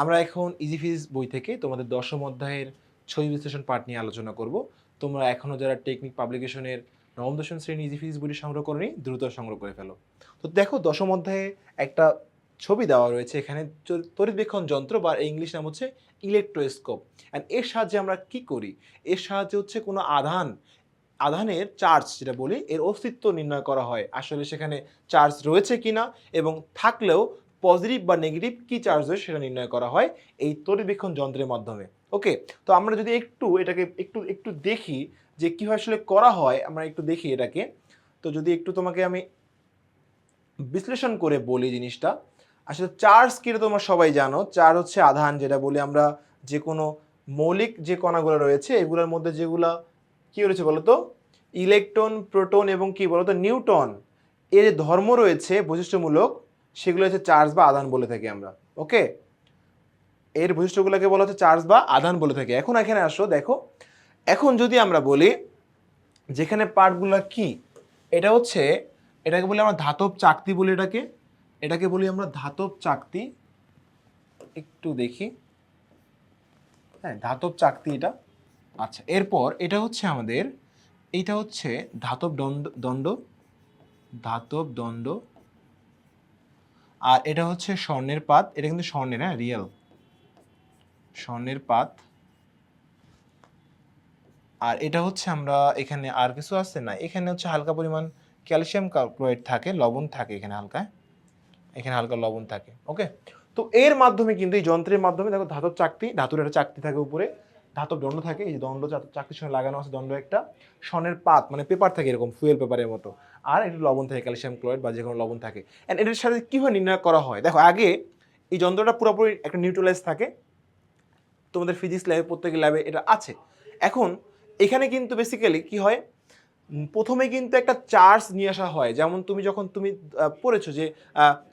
আমরা এখন ইজি ফিজ বই থেকে তোমাদের দশম অধ্যায়ের ছবি বিশ্লেষণ পাঠ নিয়ে আলোচনা করব। তোমরা এখনও যারা টেকনিক পাবলিকেশনের নবম, দশম শ্রেণি ইজি ফিজ বইটি সংগ্রহ করনি, দ্রুত সংগ্রহ করে ফেলো। তো দেখো, দশম অধ্যায়ে একটা ছবি দেওয়া রয়েছে, এখানে তড়িৎবেক্ষণ যন্ত্র বা ইংলিশ নাম হচ্ছে ইলেকট্রোস্কোপ অ্যান্ড এর সাহায্যে আমরা কি করি? এর সাহায্যে হচ্ছে কোনো আধান, আধানের চার্জ যেটা বলি, এর অস্তিত্ব নির্ণয় করা হয়, আসলে সেখানে চার্জ রয়েছে কিনা এবং থাকলেও পজিটিভ বা নেগেটিভ কি চার্জ হয় সেটা নির্ণয় করা হয় এই তড়িৎবেক্ষণ যন্ত্রের মাধ্যমে। ওকে? তো আমরা যদি একটু এটাকে একটু একটু দেখি যে কীভাবে আসলে করা হয়, আমরা একটু দেখি এটাকে। তো যদি একটু তোমাকে আমি বিশ্লেষণ করে বলি জিনিসটা, আসলে চার্জ কিটা তোমরা সবাই জানো। চার্জ হচ্ছে আধান, যেটা বলি আমরা যে কোনো মৌলিক যে কণাগুলো রয়েছে, এগুলোর মধ্যে যেগুলা কি রয়েছে বলতো? ইলেকট্রন প্রোটন এবং কি বলতো? নিউটন এর ধর্ম রয়েছে বৈশিষ্ট্যমূলক। সেগুলো হচ্ছে চার্জ বা আধান বলে থাকি আমরা ওকে এর বৈশিষ্ট্যগুলোকে বলা হচ্ছে চার্জ বা আধান বলে থাকি। এখন এখানে আসো, দেখো, এখন যদি আমরা বলি যেখানে পার্টগুলো কি, এটা হচ্ছে, এটাকে বলি আমরা ধাতব চাকতি বলি এটাকে এটাকে বলি আমরা ধাতব চাকতি, একটু দেখি হ্যাঁ ধাতব চাকতি এটা আচ্ছা এরপর এটা হচ্ছে আমাদের, এটা হচ্ছে ধাতব দণ্ড দণ্ড ধাতব দণ্ড আর এটা হচ্ছে স্বর্ণের পাত, এটা কিন্তু স্বর্ণের হ্যাঁ রিয়েল স্বর্ণের পাত। আর এটা হচ্ছে আমরা এখানে আর কিছু আছে? না, এখানে হচ্ছে হালকা পরিমাণ ক্যালসিয়াম ক্লোরাইড থাকে, লবণ থাকে এখানে হালকা এখানে হালকা লবণ থাকে, ওকে? তো এর মাধ্যমে কিন্তু এই যন্ত্রের মাধ্যমে দেখো ধাতব চাকতি, ধাতুর একটা চাকতি থাকে উপরে ধাতব দণ্ড থাকে, এই যে দণ্ড চা- চাকতির সঙ্গে লাগানো আছে দণ্ড একটা, স্বর্ণের পাত মানে পেপার থাকে এরকম ফুয়েল পেপারের মতো। আর একটু লবণ থাকে ক্যালসিয়াম ক্লোরাইড বা যে কোনো লবণ থাকে। অ্যান্ড এটার সাথে কীভাবে নির্ণয় করা হয়? দেখো, আগে এই যন্ত্রটা পুরোপুরি একটা নিউট্রালাইজ থাকে। তোমাদের ফিজিক্স ল্যাবে প্রত্যেক ল্যাবে এটা আছে। এখন এখানে কিন্তু বেসিক্যালি কি হয়? প্রথমে কিন্তু একটা চার্জ নিয়ে আসা হয়। যেমন তুমি যখন তুমি পড়েছো যে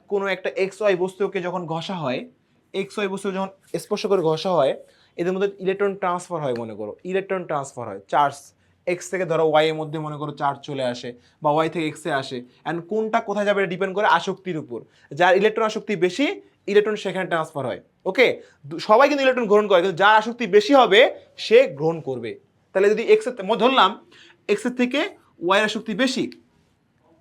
কোনো একটা এক্স ওয়াই বস্তুকে যখন ঘষা হয় এক্স ওয়াই বস্তু যখন স্পর্শ করে ঘষা হয় এদের মধ্যে ইলেকট্রন ট্রান্সফার হয়, মনে করো। ইলেকট্রন ট্রান্সফার হয় চার্জ এক্স থেকে ধরো ওয়াই এর মধ্যে, মনে করো চার্জ চলে আসে বা ওয়াই থেকে এক্সে আসে। অ্যান্ড কোনটা কোথায় যাবে ডিপেন্ড করে আসক্তির উপর। যার ইলেকট্রন আসক্তি বেশি ইলেকট্রন সেখানে ট্রান্সফার হয়। ওকে সবাই কিন্তু ইলেকট্রন গ্রহণ করে, কিন্তু যার আসক্তি বেশি হবে, সে গ্রহণ করবে। তাহলে যদি এক্সের মই ধরলাম এক্সের থেকে ওয়াই এর আসক্তি বেশি,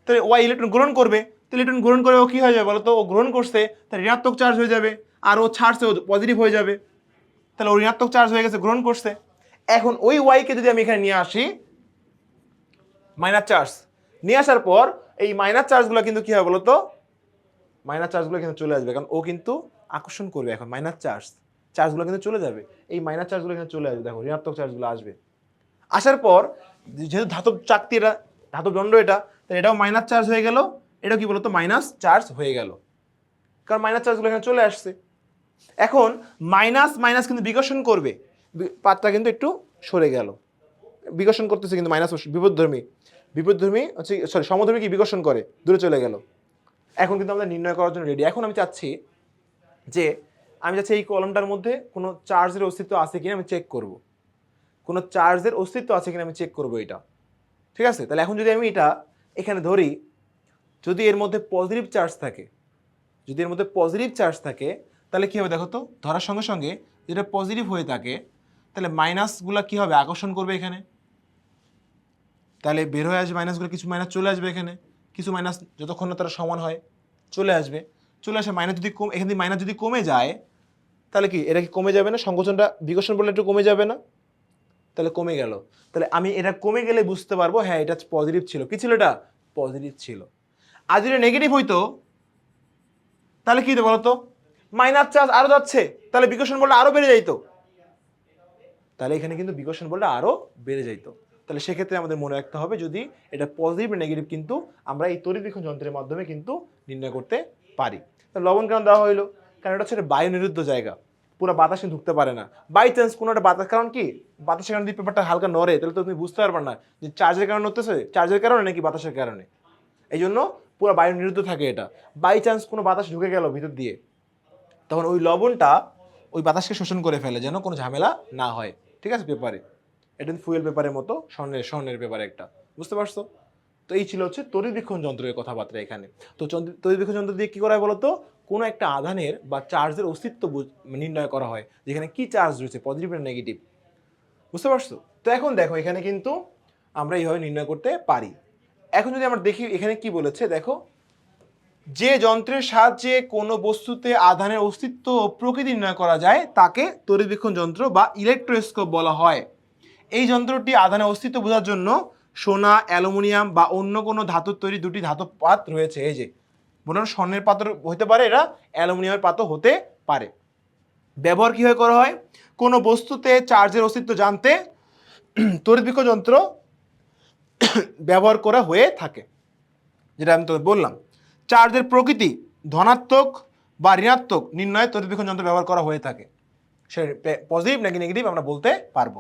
তাহলে ওয়াই ইলেকট্রন গ্রহণ করবে। তো ইলেকট্রন গ্রহণ করে ও কী হয়ে যাবে বলো তো ও গ্রহণ করছে, তাহলে ঋণাত্মক চার্জ হয়ে যাবে। আর ও ছাড়ছে ও পজিটিভ হয়ে যাবে। তাহলে ও ঋণাত্মক চার্জ হয়ে গেছে, গ্রহণ করছে। এখন ওই ওয়াইকে যদি আমি এখানে নিয়ে আসি মাইনাস চার্জ নিয়ে আসার পর এই মাইনাস চার্জগুলো কিন্তু কী হবে বলো তো মাইনাস চার্জগুলো কিন্তু চলে আসবে, কারণ ও কিন্তু আকর্ষণ করবে এখন মাইনাস চার্জ চার্জগুলো কিন্তু চলে যাবে। এই মাইনাস চার্জগুলো এখানে চলে আসবে, দেখো ঋণাত্মক চার্জগুলো আসবে। আসার পর যেহেতু ধাতব চাকতি এটা, ধাতব দণ্ড এটা, তাহলে এটাও মাইনাস চার্জ হয়ে গেল, এটাও কি বলতো? মাইনাস চার্জ হয়ে গেল। কারণ মাইনাস চার্জগুলো এখানে চলে আসছে। এখন মাইনাস মাইনাস কিন্তু বিকর্ষণ করবে। পাতটা কিন্তু একটু সরে গেল। বিকর্ষণ করতেছে কিন্তু মাইনাস বিপদধর্মী বিপদধর্মী হচ্ছে সরি সমধর্মী কি বিকর্ষণ করে? দূরে চলে গেল। এখন কিন্তু আমরা নির্ণয় করার জন্য রেডি এখন আমি চাচ্ছি যে আমি চাচ্ছি এই কলমটার মধ্যে কোনো চার্জের অস্তিত্ব আছে কিনা আমি চেক করব। কোনো চার্জের অস্তিত্ব আছে কিনা আমি চেক করব এটা। ঠিক আছে? তাহলে এখন যদি আমি এটা এখানে ধরি, যদি এর মধ্যে পজিটিভ চার্জ থাকে, যদি এর মধ্যে পজিটিভ চার্জ থাকে তাহলে কী হবে দেখো তো? ধরার সঙ্গে সঙ্গে যেটা পজিটিভ হয়ে থাকে, তাহলে মাইনাসগুলো কী হবে? আকর্ষণ করবে এখানে। তাহলে বের হয়ে আসবে মাইনাসগুলো কিছু মাইনাস চলে আসবে এখানে। কিছু মাইনাস যতক্ষণ না তারা সমান হয়, চলে আসবে। চলে আসে মাইনাস যদি কম এখান থেকে মাইনাস যদি কমে যায়, তাহলে কি? এটা কি কমে যাবে না? সংকোচনটা বিকর্ষণ বলে একটু কমে যাবে না? তাহলে কমে গেল। তাহলে আমি এটা কমে গেলে বুঝতে পারব হ্যাঁ এটা পজিটিভ ছিল। কি ছিল এটা? পজিটিভ ছিল। আর যদি নেগেটিভ হইতো, তাহলে কী হতো বলতো মাইনাস চার্জ আরও যাচ্ছে, তাহলে বিকশন বলটা আরও বেড়ে যাইতো। তাহলে এখানে কিন্তু বিকশন বলটা আরও বেড়ে যাইতো। তাহলে সেক্ষেত্রে আমাদের মনে রাখতে হবে যদি এটা পজিটিভ নেগেটিভ কিন্তু আমরা এই তড়িৎবীক্ষণ যন্ত্রের মাধ্যমে কিন্তু নির্ণয় করতে পারি। লবণ কেন দেওয়া হইল? কারণ এটা হচ্ছে বায়ু নিরুদ্ধ জায়গা। পুরো বাতাস ঢুকতে পারে না। বাই চান্স কোনো একটা বাতাস, কারণ কি? বাতাসের কারণে যদি পেপারটা হালকা নড়ে, তাহলে তো তুমি বুঝতে পারবে না যে চার্জের কারণে নড়তেছে, চার্জের কারণে নাকি বাতাসের কারণে? এই জন্য পুরো বায়ু নিরুদ্ধ থাকে এটা। বাই চান্স কোনো বাতাস ঢুকে গেল ভিতর দিয়ে। তখন ওই লবণটা ওই বাতাসকে শোষণ করে ফেলে যেন কোনো ঝামেলা না হয়। ঠিক আছে? পেপারে। এটা ফুয়েল পেপারের মতো, স্বর্ণের স্বর্ণের পেপারে একটা। বুঝতে পারছ? তো এই ছিল হচ্ছে তড়িৎবীক্ষণ যন্ত্রের কথাবার্তা এখানে। তো তড়িৎবীক্ষণ যন্ত্র দিয়ে কি করা হয় বলতো? কোনো একটা আধানের বা চার্জের অস্তিত্ব নির্ণয় করা হয়, যেখানে কি চার্জ রয়েছে পজিটিভ না নেগেটিভ বুঝতে পারছ? তো এখন দেখো, এখানে কিন্তু আমরা এইভাবে নির্ণয় করতে পারি। এখন যদি আমরা দেখি, এখানে কি বলেছে? দেখো যে যন্ত্রের সাহায্যে কোনো বস্তুতে আধানের অস্তিত্ব ও প্রকৃতি নির্ণয় করা যায়, তাকে তড়িৎবীক্ষণ যন্ত্র বা ইলেকট্রোস্কোপ বলা হয়। এই যন্ত্রটি আধানের অস্তিত্ব বোঝার জন্য সোনা, অ্যালুমিনিয়াম বা অন্য কোনো ধাতুর তৈরি দুটি ধাতব পাত রয়েছে। এই যে বলুন স্বর্ণের পাত্র হতে পারে, এরা অ্যালুমিনিয়ামের পাত্র হতে পারে। ব্যবহার কীভাবে করা হয়? কোনো বস্তুতে চার্জের অস্তিত্ব জানতে তড়িৎবীক্ষণ যন্ত্র ব্যবহার করা হয়ে থাকে, যেটা আমি তোকে বললাম। চার্জের প্রকৃতি ধনাত্মক বা ঋণাত্মক নির্ণয়ে তড়িৎবীক্ষণ যন্ত্র ব্যবহার করা হয়ে থাকে। সে পজিটিভ নাকি নেগেটিভ আমরা বলতে পারব।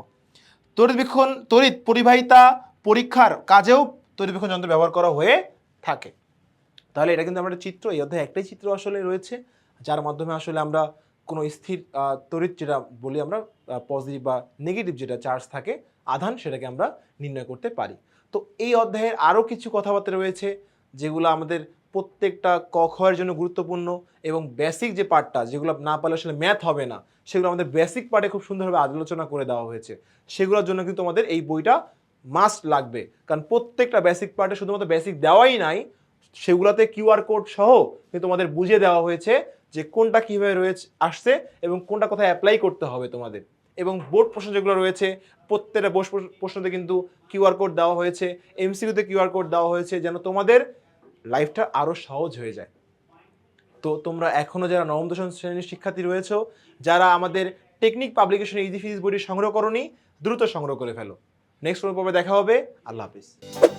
তড়িৎবীক্ষণ তড়িৎ পরিবাহিতা পরীক্ষার কাজেও তড়িৎবীক্ষণ যন্ত্র ব্যবহার করা হয়ে থাকে। তাহলে এটা কিন্তু আমরা চিত্র, এই অধ্যায়ে একটাই চিত্র আসলে রয়েছে, যার মাধ্যমে আসলে আমরা কোনো স্থির তড়িৎ যেটা বলি আমরা পজিটিভ বা নেগেটিভ যেটা চার্জ থাকে, আধান সেটাকে আমরা নির্ণয় করতে পারি। তো এই অধ্যায়ের আরও কিছু কথাবার্তা রয়েছে যেগুলো আমাদের প্রত্যেকটা ক খ এর জন্য গুরুত্বপূর্ণ এবং বেসিক যে পার্টটা যেগুলো না পারলে আসলে ম্যাথ হবে না, সেগুলো আমাদের বেসিক পার্টে খুব সুন্দরভাবে আলোচনা করে দেওয়া হয়েছে। সেগুলোর জন্য কিন্তু আমাদের এই বইটা মাস্ট লাগবে। কারণ প্রত্যেকটা বেসিক পার্টে শুধুমাত্র বেসিক দেওয়াই নাই, সেগুলোতে কিউআর কোড সহ কিন্তু তোমাদের বুঝিয়ে দেওয়া হয়েছে যে কোনটা কীভাবে রয়েছে, আসছে এবং কোনটা কোথায় অ্যাপ্লাই করতে হবে তোমাদের। এবং বোর্ড প্রশ্ন যেগুলো রয়েছে, প্রত্যেকটা বোর্ড প্রশ্নতে কিন্তু কিউআর কোড দেওয়া হয়েছে এমসিকিউতে কিউআর কোড দেওয়া হয়েছে যেন তোমাদের লাইফটা আরও সহজ হয়ে যায়। তো তোমরা এখনও যারা নবম, দশম শ্রেণির শিক্ষার্থী রয়েছে, যারা আমাদের টেকনিক পাবলিকেশন ইজি ফিজিক্স বইটি সংগ্রহ করনি, দ্রুত সংগ্রহ করে ফেলো। নেক্সট পর্বে দেখা হবে। আল্লাহ হাফিজ।